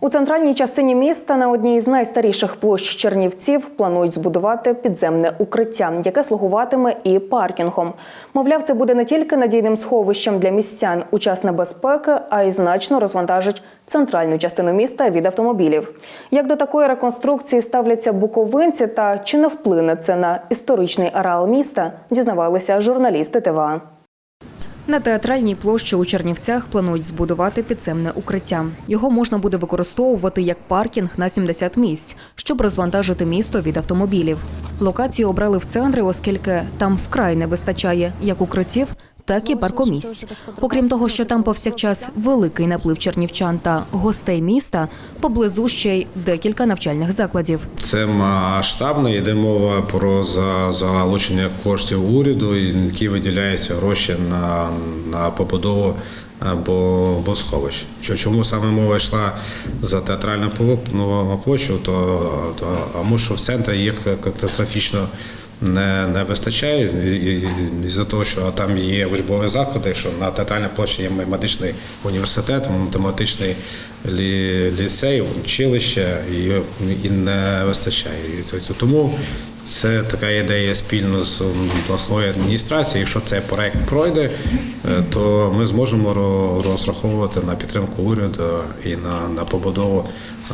У центральній частині міста на одній з найстаріших площ Чернівців планують збудувати підземне укриття, яке слугуватиме і паркінгом. Мовляв, це буде не тільки надійним сховищем для містян у час небезпеки, а й значно розвантажить центральну частину міста від автомобілів. Як до такої реконструкції ставляться буковинці та чи не вплине це на історичний ареал міста, дізнавалися журналісти ТВА. На театральній площі у Чернівцях планують збудувати підземне укриття. Його можна буде використовувати як паркінг на 70 місць, щоб розвантажити місто від автомобілів. Локацію обрали в центрі, оскільки там вкрай не вистачає як укриттів, так і паркомісць. Окрім того, що там повсякчас великий наплив чернівчан та гостей міста, поблизу ще й декілька навчальних закладів. Це масштабно, йде мова про залучення коштів уряду, які виділяються гроші на, на побудову або босховищ. Що- Чому саме мова йшла за театральну ну, площу, то, то тому що в центрі їх катастрофічно не, не вистачає і- із-за того, що там є учбові заходи, що на театральній площі є медичний університет, математичний лі- ліцей, училище, і, і не вистачає. Тому це така ідея спільно з обласною адміністрацією. Якщо цей проект пройде, е, то ми зможемо ро- розраховувати на підтримку уряду і на, на побудову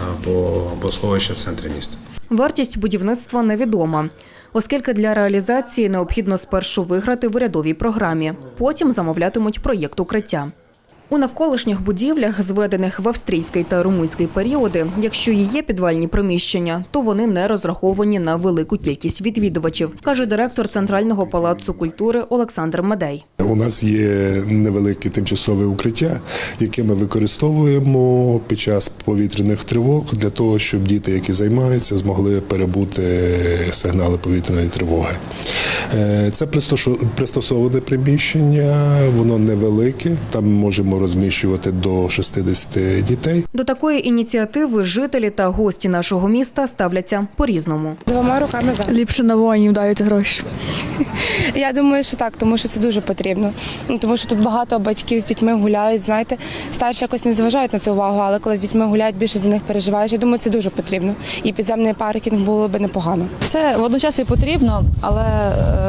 або, або сховища в центрі міста. Вартість будівництва невідома, оскільки для реалізації необхідно спершу виграти в урядовій програмі, потім замовлятимуть проєкт укриття. У навколишніх будівлях, зведених в австрійський та румунський періоди, якщо і є підвальні приміщення, то вони не розраховані на велику кількість відвідувачів, каже директор Центрального палацу культури Олександр Медей. У нас є невелике тимчасове укриття, яке ми використовуємо під час повітряних тривог для того, щоб діти, які займаються, змогли перебути сигнали повітряної тривоги. Е, Це пристосо- пристосоване приміщення, воно невелике. Там можемо розміщувати до 60 дітей. До такої ініціативи жителі та гості нашого міста ставляться по-різному. Двома руками за. Ліпше на воїнів дайте гроші. Я думаю, що так, тому що це дуже потрібно. Ну, тому що тут багато батьків з дітьми гуляють. Знаєте, старші якось не зважають на це увагу, але коли з дітьми гуляють, більше за них переживаєш. Я думаю, це дуже потрібно. І підземний паркінг було би непогано. Це водночас і потрібно, але е,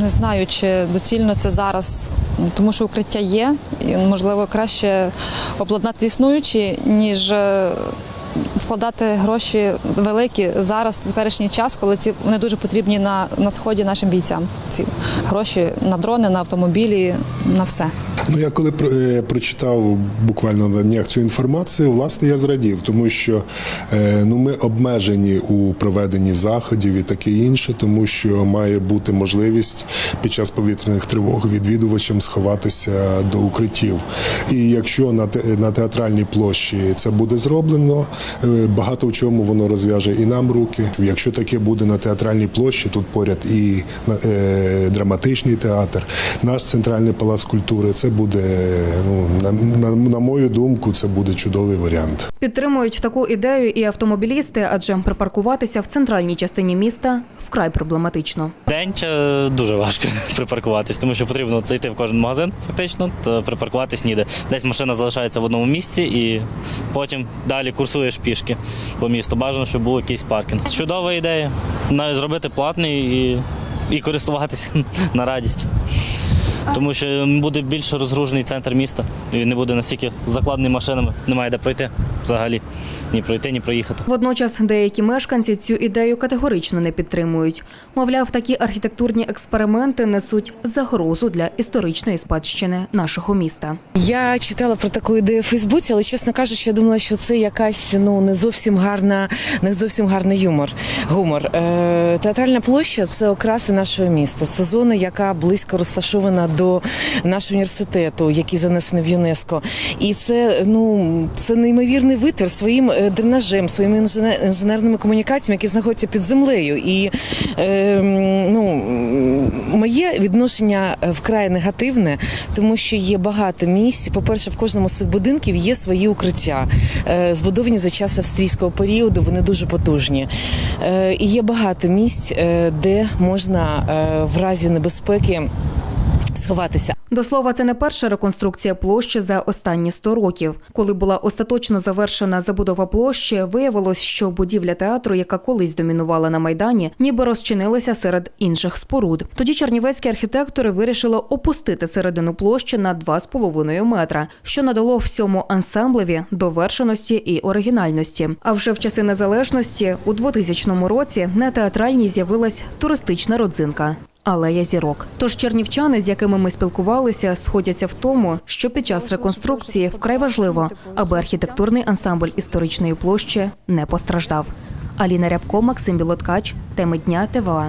не знаю, чи доцільно це зараз, тому що укриття є, і можливо краще обладнати існуючі, ніж е, вкладати гроші великі зараз, в теперішній час, коли ці вони дуже потрібні на, на сході нашим бійцям. Ці гроші на дрони, на автомобілі, на все. Ну я коли е, прочитав буквально на днях цю інформацію, власне, я зрадів, тому що е, ну ми обмежені у проведенні заходів і таке інше, тому що має бути можливість під час повітряних тривог відвідувачам сховатися до укриттів. І якщо на на театральній площі це буде зроблено, е, багато в чому воно розв'яже і нам руки. Якщо таке буде на театральній площі, тут поряд і драматичний театр, наш центральний палац культури. Це буде ну на, на, на мою думку, це буде чудовий варіант. Підтримують таку ідею і автомобілісти, адже припаркуватися в центральній частині міста вкрай проблематично. День дуже важко припаркуватись, тому що потрібно зайти в кожен магазин, фактично, та припаркуватись ніде. Десь машина залишається в одному місці і потім далі курсуєш пішки по місту. Бажано, щоб був якийсь паркінг. Чудова ідея. Навіть зробити платний і, і користуватися на радість. Тому що буде більш розгружений центр міста. Він не буде настільки закладений машинами, немає де пройти взагалі. Ні пройти, ні проїхати. Водночас деякі мешканці цю ідею категорично не підтримують. Мовляв, такі архітектурні експерименти несуть загрозу для історичної спадщини нашого міста. Я читала про таку ідею в Фейсбуці, але чесно кажучи, я думала, що це якась ну не зовсім гарна, не зовсім гарний юмор. Гумор. Е, театральна площа це окраси нашого міста. Це зона, яка близько розташована до нашого університету, який занесений в ЮНЕСКо. І це ну це неймовірний витвір своїм е, дренажем, своїми інженерними комунікаціями, які знаходяться під землею. І е, ну моє відношення е, вкрай негативне, тому що є багато місць. По-перше, в кожному з цих будинків є свої укриття, е, збудовані за час австрійського періоду. Вони дуже потужні. Е, І є багато місць, е, де можна е, в разі небезпеки сховатися. До слова, це не перша реконструкція площі за останні 100 років. Коли була остаточно завершена забудова площі, виявилось, що будівля театру, яка колись домінувала на майдані, ніби розчинилася серед інших споруд. Тоді чернівецькі архітектори вирішили опустити середину площі на 2,5 метра, що надало всьому ансамблеві довершеності і оригінальності. А вже в часи незалежності у 2000 році на театральній з'явилась туристична родзинка. Алея зірок. Тож чернівчани, з якими ми спілкувалися, сходяться в тому, що під час реконструкції вкрай важливо, аби архітектурний ансамбль історичної площі не постраждав. Аліна Рябко, Максим Білоткач, теми дня ТВА.